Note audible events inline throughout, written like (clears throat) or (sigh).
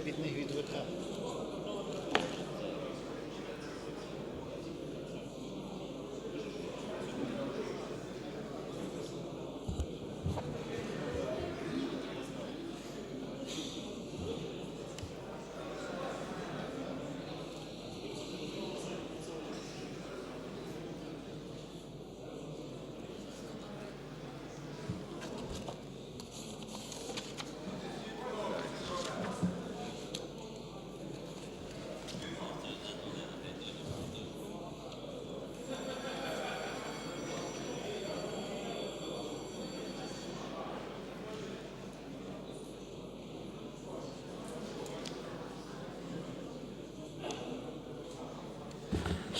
від них відвикав.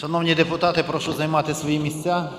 Шановні депутати, прошу займати свої місця.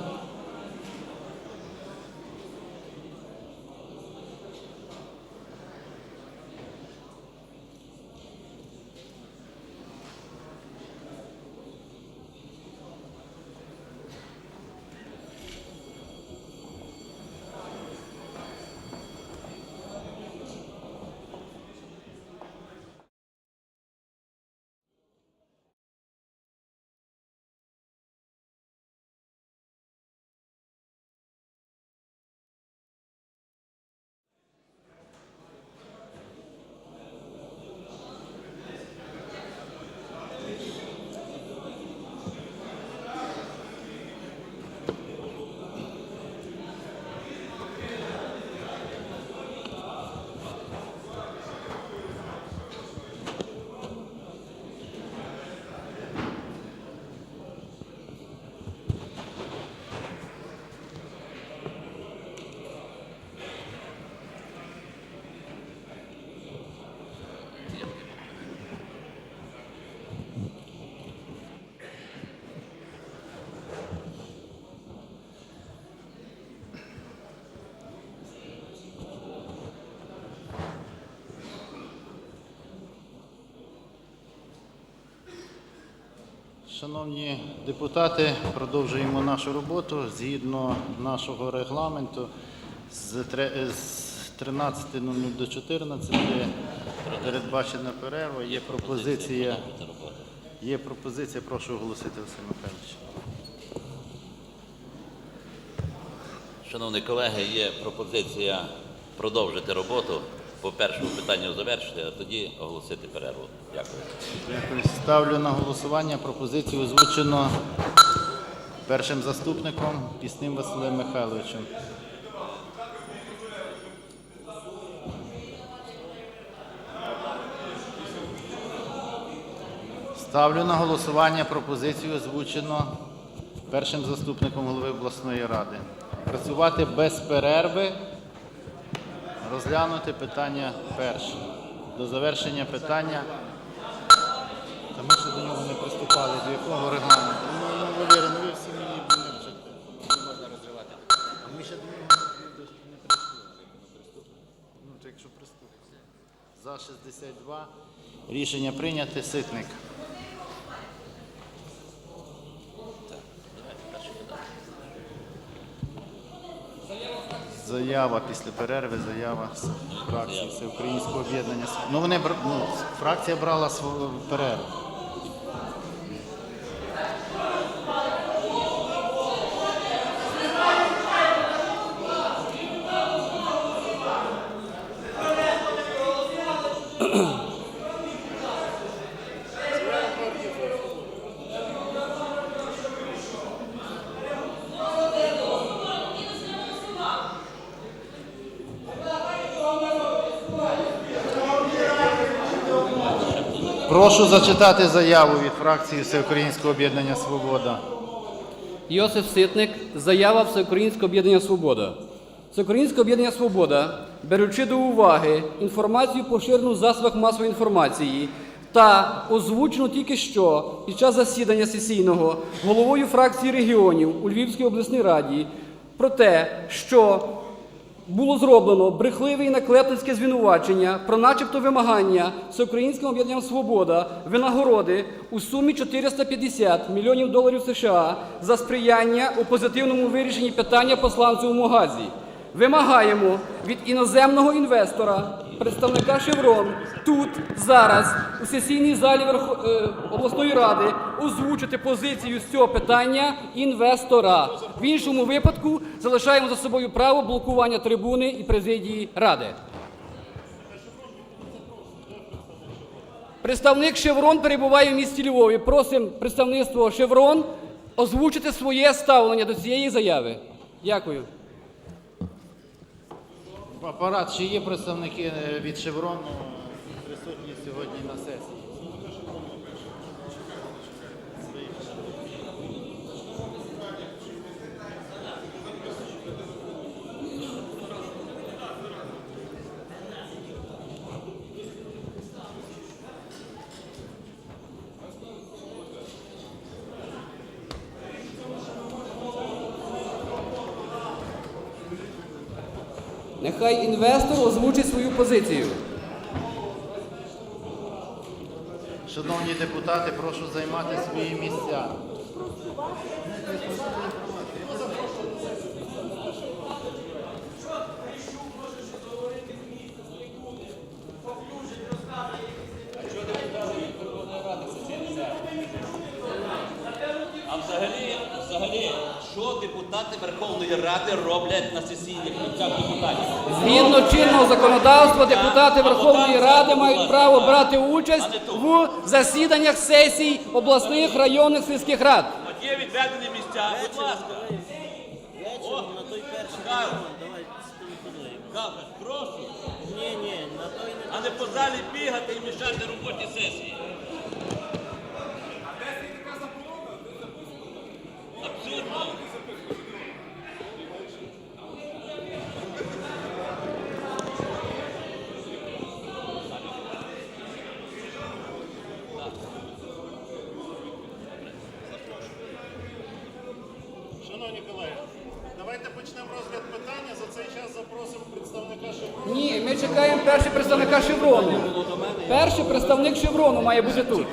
Шановні депутати, продовжуємо нашу роботу згідно нашого регламенту з 13.00 до 14 передбачена перерва. Є пропозиція. Є пропозиція, прошу оголосити Василь Михайлович. Шановні колеги, є пропозиція продовжити роботу. По першому питанню завершити, а тоді оголосити перерву. Дякую. Дякую. Ставлю на голосування пропозицію озвучено першим заступником Пісним Василем Михайловичем. Ставлю на голосування пропозицію озвучено першим заступником голови обласної ради. Працювати без перерви, розглянути питання перше. До завершення питання та ми ще до нього не приступали. До якого регламенту? Ну, ну ну ви всі мені вчите. Не можна розривати. А ми ще до нього не приступили. Ну, то якщо приступили. За 62. Рішення прийняте. Ситник. Заява після перерви, заява фракції Всеукраїнського об'єднання. Ну, вони ну, фракція брала свою перерву. (clears throat) Прошу зачитати заяву від фракції Всеукраїнського об'єднання Свобода. Йосиф Ситник, заява Всеукраїнського об'єднання Свобода. Всеукраїнське об'єднання Свобода, беручи до уваги інформацію, поширену в засобах масової інформації та озвучену тільки що під час засідання сесійного головою фракції регіонів у Львівській обласній раді про те, що було зроблено брехливе і наклепницьке звинувачення про начебто вимагання Всеукраїнським об'єднанням Свобода винагороди у сумі 450 мільйонів доларів США за сприяння у позитивному вирішенні питання посланцю у Мугазі. вимагаємо від іноземного інвестора, представника Шеврон, тут, зараз, у сесійній залі Верхо- е, обласної ради, озвучити позицію з цього питання інвестора. В іншому випадку залишаємо за собою право блокування трибуни і президії ради. Представник Шеврон перебуває в місті Львові. Просимо представництво Шеврон озвучити своє ставлення до цієї заяви. Дякую. Апарат, чи є представники е, від Шеврону присутні сьогодні на сесії? Нехай інвестор озвучить свою позицію. Шановні депутати, прошу займати свої місця. Верховної Ради роблять на сесійних місцях депутатів? Згідно чинного законодавства, депутати Верховної Ради мають право брати участь в засіданнях сесій обласних районних сільських рад. От є відведені місця, будь ласка. Вечором на той перший давай спілкуємо. Кафе, прошу, Ні, ні, на той не а не по залі бігати і мішати роботі сесії. Шановні колеги, давайте почнемо розгляд питання. За цей час запросимо представника Шеврону. Ні, ми чекаємо перший представника Шеврону. Перший представник Шеврону має бути тут.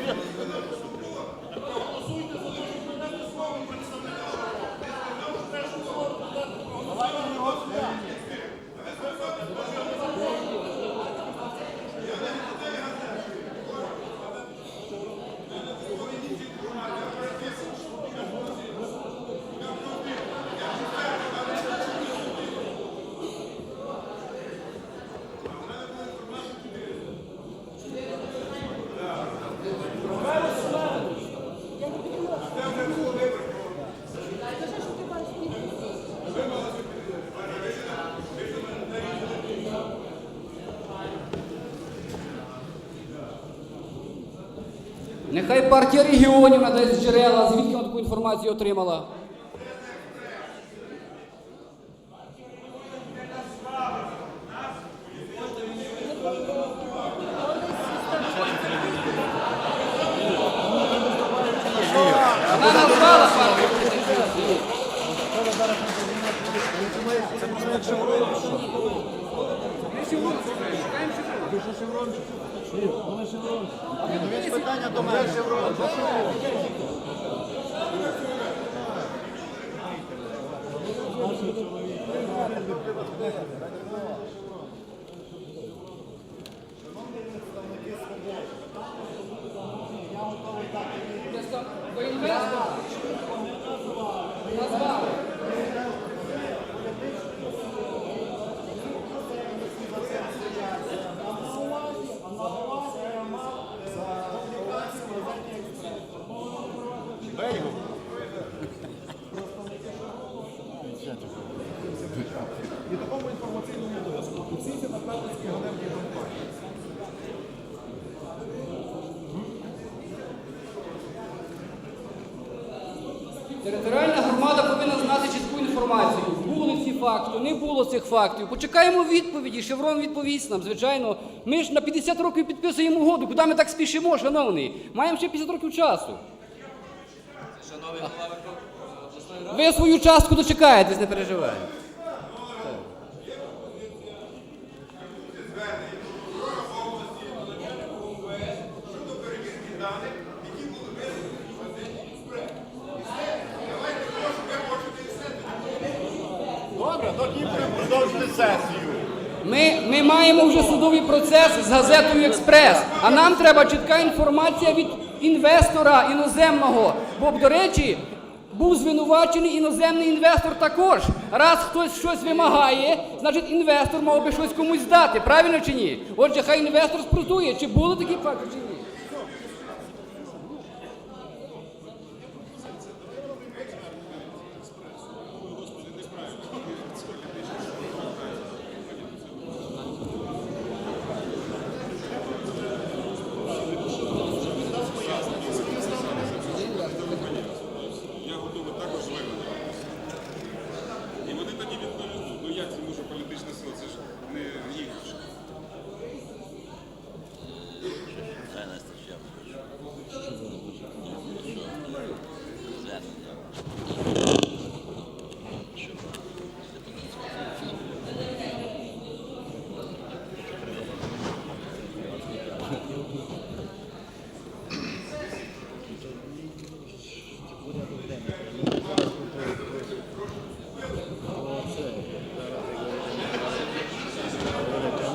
Нехай партія регіонів надасть джерела, звідки вона таку інформацію отримала. Вона назвала партію. Питання до мене. Бо Територіальна громада повинна знати чітку інформацію. Були ці факти, не було цих фактів. Почекаємо відповіді. Шеврон відповість нам, звичайно. Ми ж на 50 років підписуємо угоду. Куди ми так спішимо, шановний? Маємо ще 50 років часу. Шановний, Ви свою частку дочекаєтесь, не переживайте. Продовжити сесію. Ми, ми маємо вже судовий процес з газетою Експрес, а нам треба чітка інформація від інвестора іноземного. Бо, до речі, був звинувачений іноземний інвестор також. Раз хтось щось вимагає, значить інвестор мав би щось комусь здати, правильно чи ні? Отже, хай інвестор спротує, чи були такі факти, чи ні. Я готовий також звернути. І вони тоді відповіли, ну як це може політична сила, це ж не іграшка. Це не стачав. Звернення.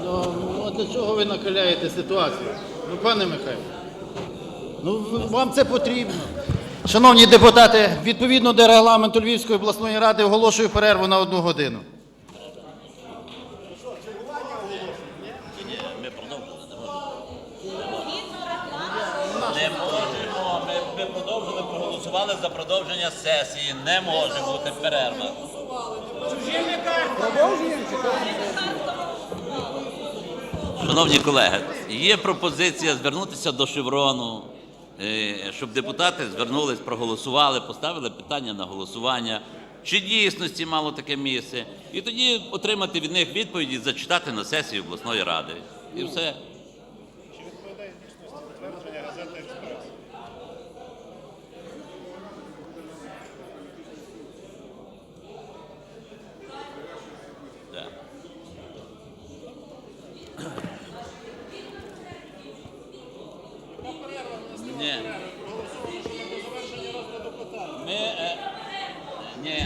Ну, ну, а для чого ви накаляєте ситуацію? Ну, пане Михайло, ну вам це потрібно. Шановні депутати, відповідно до регламенту Львівської обласної ради оголошую перерву на одну годину. Не можемо. Ми, продовжили, проголосували за продовження сесії. Не може бути перерва. Шановні колеги, є пропозиція звернутися до Шеврону, е, щоб депутати звернулись, проголосували, поставили питання на голосування, чи дійсності мало таке місце, і тоді отримати від них відповіді, зачитати на сесії обласної ради. І все. Чи відповідає дійсності підтвердження газети «Експрес»? Да. Ні. Ми, е, ні,